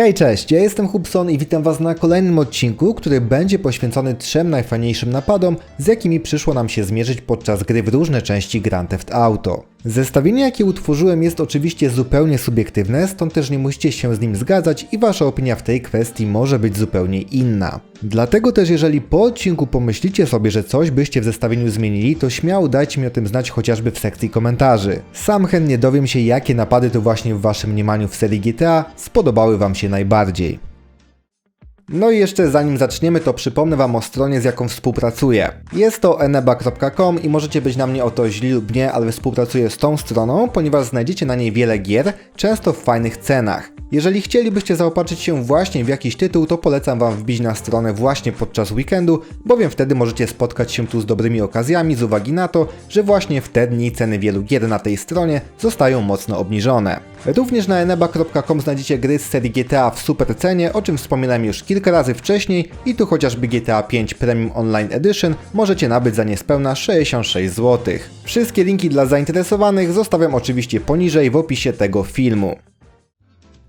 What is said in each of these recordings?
Hej, cześć, ja jestem Hubson i witam Was na kolejnym odcinku, który będzie poświęcony trzem najfajniejszym napadom, z jakimi przyszło nam się zmierzyć podczas gry w różne części Grand Theft Auto. Zestawienie, jakie utworzyłem, jest oczywiście zupełnie subiektywne, stąd też nie musicie się z nim zgadzać i Wasza opinia w tej kwestii może być zupełnie inna. Dlatego też, jeżeli po odcinku pomyślicie sobie, że coś byście w zestawieniu zmienili, to śmiało dajcie mi o tym znać chociażby w sekcji komentarzy. Sam chętnie dowiem się, jakie napady to właśnie w Waszym mniemaniu w serii GTA spodobały Wam się najbardziej. No i jeszcze zanim zaczniemy, to przypomnę Wam o stronie, z jaką współpracuję. Jest to eneba.com i możecie być na mnie o to źli lub nie, ale współpracuję z tą stroną, ponieważ znajdziecie na niej wiele gier, często w fajnych cenach. Jeżeli chcielibyście zaopatrzyć się właśnie w jakiś tytuł, to polecam Wam wbić na stronę właśnie podczas weekendu, bowiem wtedy możecie spotkać się tu z dobrymi okazjami z uwagi na to, że właśnie w te dni ceny wielu gier na tej stronie zostają mocno obniżone. Również na eneba.com znajdziecie gry z serii GTA w super cenie, o czym wspominałem już kilka razy wcześniej i tu chociażby GTA 5 Premium Online Edition możecie nabyć za niespełna 66 zł. Wszystkie linki dla zainteresowanych zostawiam oczywiście poniżej w opisie tego filmu.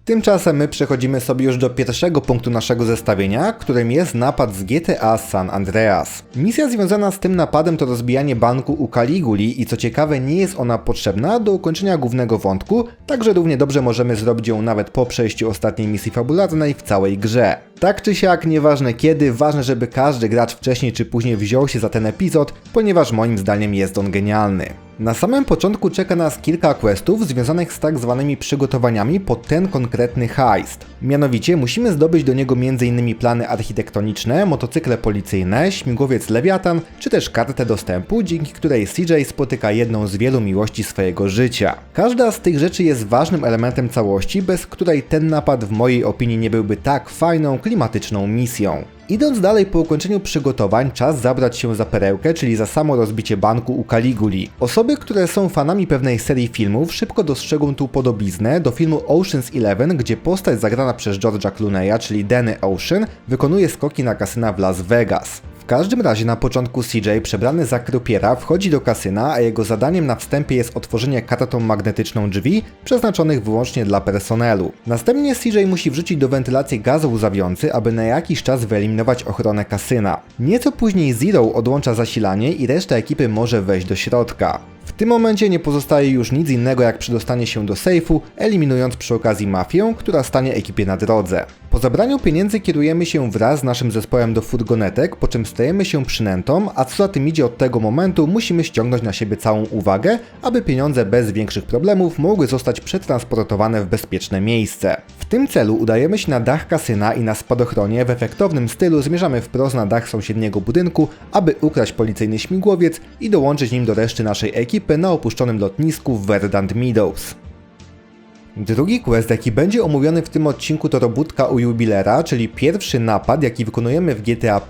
Tymczasem my przechodzimy sobie już do pierwszego punktu naszego zestawienia, którym jest napad z GTA San Andreas. Misja związana z tym napadem to rozbijanie banku u Caliguli i co ciekawe nie jest ona potrzebna do ukończenia głównego wątku, także równie dobrze możemy zrobić ją nawet po przejściu ostatniej misji fabularnej w całej grze. Tak czy siak, nieważne kiedy, ważne żeby każdy gracz wcześniej czy później wziął się za ten epizod, ponieważ moim zdaniem jest on genialny. Na samym początku czeka nas kilka questów związanych z tak zwanymi przygotowaniami pod ten konkretny heist. Mianowicie musimy zdobyć do niego m.in. plany architektoniczne, motocykle policyjne, śmigłowiec Lewiatan, czy też kartę dostępu, dzięki której CJ spotyka jedną z wielu miłości swojego życia. Każda z tych rzeczy jest ważnym elementem całości, bez której ten napad w mojej opinii nie byłby tak fajną, klimatyczną misją. Idąc dalej po ukończeniu przygotowań, czas zabrać się za perełkę, czyli za samo rozbicie banku u Caliguli. Osoby, które są fanami pewnej serii filmów, szybko dostrzegą tu podobiznę do filmu Ocean's Eleven, gdzie postać zagrana przez George'a Clooney'a, czyli Danny Ocean, wykonuje skoki na kasyna w Las Vegas. W każdym razie na początku CJ przebrany za krupiera wchodzi do kasyna, a jego zadaniem na wstępie jest otworzenie katatą magnetyczną drzwi przeznaczonych wyłącznie dla personelu. Następnie CJ musi wrzucić do wentylacji gaz łzawiący, aby na jakiś czas wyeliminować ochronę kasyna. Nieco później Zero odłącza zasilanie i reszta ekipy może wejść do środka. W tym momencie nie pozostaje już nic innego jak przedostanie się do sejfu, eliminując przy okazji mafię, która stanie ekipie na drodze. Po zabraniu pieniędzy kierujemy się wraz z naszym zespołem do furgonetek, po czym stajemy się przynętą, a co za tym idzie od tego momentu musimy ściągnąć na siebie całą uwagę, aby pieniądze bez większych problemów mogły zostać przetransportowane w bezpieczne miejsce. Tym celu udajemy się na dach kasyna i na spadochronie w efektownym stylu zmierzamy wprost na dach sąsiedniego budynku, aby ukraść policyjny śmigłowiec i dołączyć nim do reszty naszej ekipy na opuszczonym lotnisku w Verdant Meadows. Drugi quest, jaki będzie omówiony w tym odcinku to robótka u jubilera, czyli pierwszy napad, jaki wykonujemy w GTA V.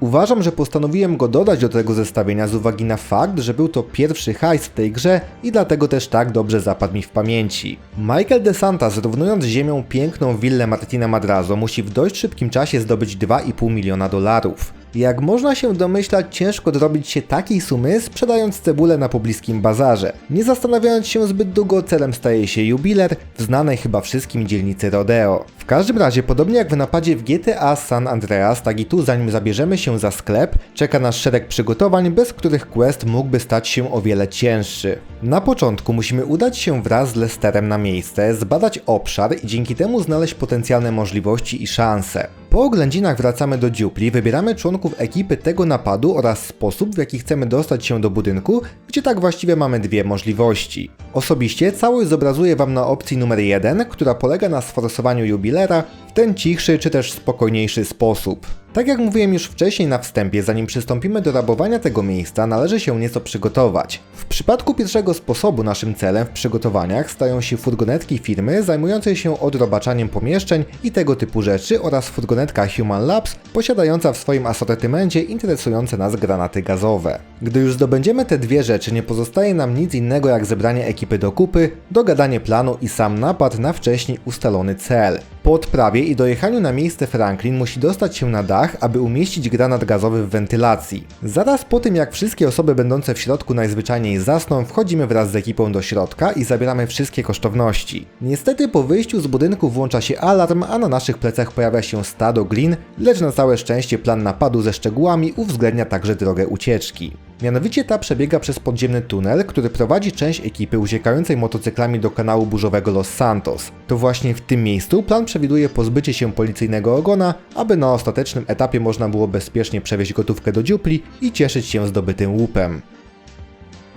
Uważam, że postanowiłem go dodać do tego zestawienia z uwagi na fakt, że był to pierwszy hajs w tej grze i dlatego też tak dobrze zapadł mi w pamięci. Michael DeSanta zrównując ziemią piękną willę Martina Madrazo musi w dość szybkim czasie zdobyć 2,5 miliona dolarów. Jak można się domyślać, ciężko dorobić się takiej sumy sprzedając cebulę na pobliskim bazarze. Nie zastanawiając się zbyt długo, celem staje się jubiler w znanej chyba wszystkim dzielnicy Rodeo. W każdym razie, podobnie jak w napadzie w GTA San Andreas, tak i tu zanim zabierzemy się za sklep, czeka nas szereg przygotowań, bez których quest mógłby stać się o wiele cięższy. Na początku musimy udać się wraz z Lesterem na miejsce, zbadać obszar i dzięki temu znaleźć potencjalne możliwości i szanse. Po oględzinach wracamy do dziupli, wybieramy członków ekipy tego napadu oraz sposób, w jaki chcemy dostać się do budynku, gdzie tak właściwie mamy dwie możliwości. Osobiście całość zobrazuję Wam na opcji numer 1, która polega na sforsowaniu jubilera w ten cichszy czy też spokojniejszy sposób. Tak jak mówiłem już wcześniej na wstępie, zanim przystąpimy do rabowania tego miejsca, należy się nieco przygotować. W przypadku pierwszego sposobu naszym celem w przygotowaniach stają się furgonetki firmy zajmującej się odrobaczaniem pomieszczeń i tego typu rzeczy oraz furgonetka Human Labs posiadająca w swoim asortymencie interesujące nas granaty gazowe. Gdy już zdobędziemy te dwie rzeczy, nie pozostaje nam nic innego jak zebranie ekipy do kupy, dogadanie planu i sam napad na wcześniej ustalony cel. Po odprawie i dojechaniu na miejsce Franklin musi dostać się na dach, aby umieścić granat gazowy w wentylacji. Zaraz po tym, jak wszystkie osoby będące w środku najzwyczajniej zasną, wchodzimy wraz z ekipą do środka i zabieramy wszystkie kosztowności. Niestety po wyjściu z budynku włącza się alarm, a na naszych plecach pojawia się stado glin, lecz na całe szczęście plan napadu ze szczegółami uwzględnia także drogę ucieczki. Mianowicie ta przebiega przez podziemny tunel, który prowadzi część ekipy uciekającej motocyklami do kanału burzowego Los Santos. To właśnie w tym miejscu plan przewiduje pozbycie się policyjnego ogona, aby na ostatecznym etapie można było bezpiecznie przewieźć gotówkę do dziupli i cieszyć się zdobytym łupem.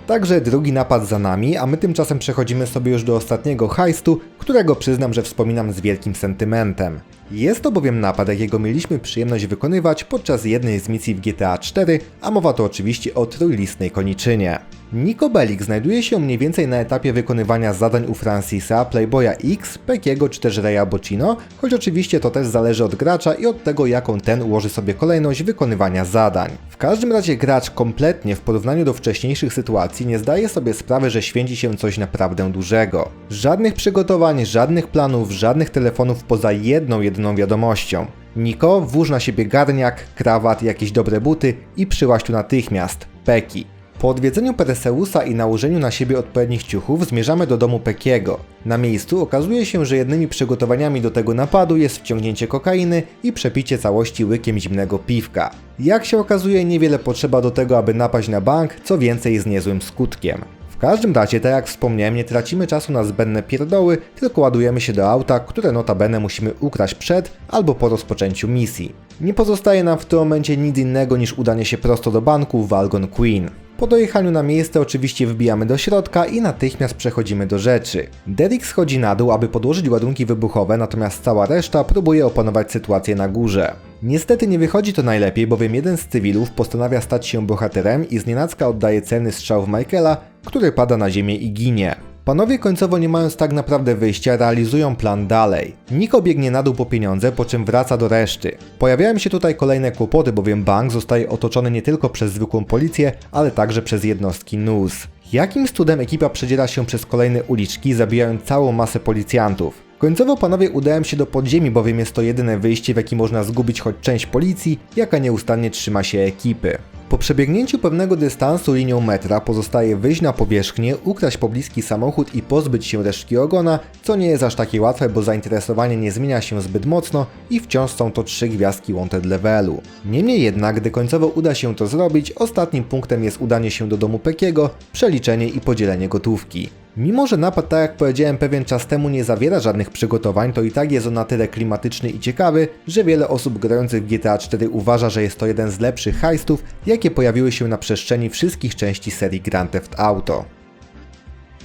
Także drugi napad za nami, a my tymczasem przechodzimy sobie już do ostatniego hajstu, którego przyznam, że wspominam z wielkim sentymentem. Jest to bowiem napad, jakiego mieliśmy przyjemność wykonywać podczas jednej z misji w GTA 4, a mowa to oczywiście o trójlistnej koniczynie. Nico Bellic znajduje się mniej więcej na etapie wykonywania zadań u Francisa, Playboya X, Pekiego czy też Reya Bocino, choć oczywiście to też zależy od gracza i od tego jaką ten ułoży sobie kolejność wykonywania zadań. W każdym razie gracz kompletnie w porównaniu do wcześniejszych sytuacji nie zdaje sobie sprawy, że święci się coś naprawdę dużego. Żadnych przygotowań, żadnych planów, żadnych telefonów poza jedną jedyną wiadomością. Niko, włóż na siebie garniak, krawat, jakieś dobre buty i przyłaź tu natychmiast. Peki. Po odwiedzeniu Perseusa i nałożeniu na siebie odpowiednich ciuchów zmierzamy do domu Pekiego. Na miejscu okazuje się, że jednymi przygotowaniami do tego napadu jest wciągnięcie kokainy i przepicie całości łykiem zimnego piwka. Jak się okazuje, niewiele potrzeba do tego, aby napaść na bank, co więcej z niezłym skutkiem. W każdym razie, tak jak wspomniałem, nie tracimy czasu na zbędne pierdoły, tylko ładujemy się do auta, które notabene musimy ukraść przed albo po rozpoczęciu misji. Nie pozostaje nam w tym momencie nic innego niż udanie się prosto do banku w Algon Queen. Po dojechaniu na miejsce oczywiście wbijamy do środka i natychmiast przechodzimy do rzeczy. Derek schodzi na dół, aby podłożyć ładunki wybuchowe, natomiast cała reszta próbuje opanować sytuację na górze. Niestety nie wychodzi to najlepiej, bowiem jeden z cywilów postanawia stać się bohaterem i znienacka oddaje celny strzał w Michaela, który pada na ziemię i ginie. Panowie końcowo nie mając tak naprawdę wyjścia, realizują plan dalej. Niko biegnie na dół po pieniądze, po czym wraca do reszty. Pojawiają się tutaj kolejne kłopoty, bowiem bank zostaje otoczony nie tylko przez zwykłą policję, ale także przez jednostki NUS. Jakim cudem ekipa przedziera się przez kolejne uliczki, zabijając całą masę policjantów? Końcowo panowie udają się do podziemi, bowiem jest to jedyne wyjście, w jakim można zgubić choć część policji, jaka nieustannie trzyma się ekipy. Po przebiegnięciu pewnego dystansu linią metra pozostaje wyjść na powierzchnię, ukraść pobliski samochód i pozbyć się resztki ogona, co nie jest aż takie łatwe, bo zainteresowanie nie zmienia się zbyt mocno i wciąż są to trzy gwiazdki wanted levelu. Niemniej jednak, gdy końcowo uda się to zrobić, ostatnim punktem jest udanie się do domu Pekiego, przeliczenie i podzielenie gotówki. Mimo, że napad, tak jak powiedziałem pewien czas temu, nie zawiera żadnych przygotowań, to i tak jest on na tyle klimatyczny i ciekawy, że wiele osób grających w GTA 4 uważa, że jest to jeden z lepszych heistów, jakie pojawiły się na przestrzeni wszystkich części serii Grand Theft Auto.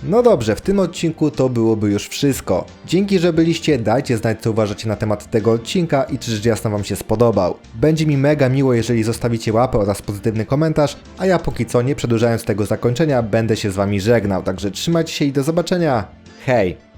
No dobrze, w tym odcinku to byłoby już wszystko. Dzięki, że byliście, dajcie znać co uważacie na temat tego odcinka i czy rzecz jasna Wam się spodobał. Będzie mi mega miło, jeżeli zostawicie łapę oraz pozytywny komentarz, a ja póki co, nie przedłużając tego zakończenia, będę się z Wami żegnał, także trzymajcie się i do zobaczenia. Hej!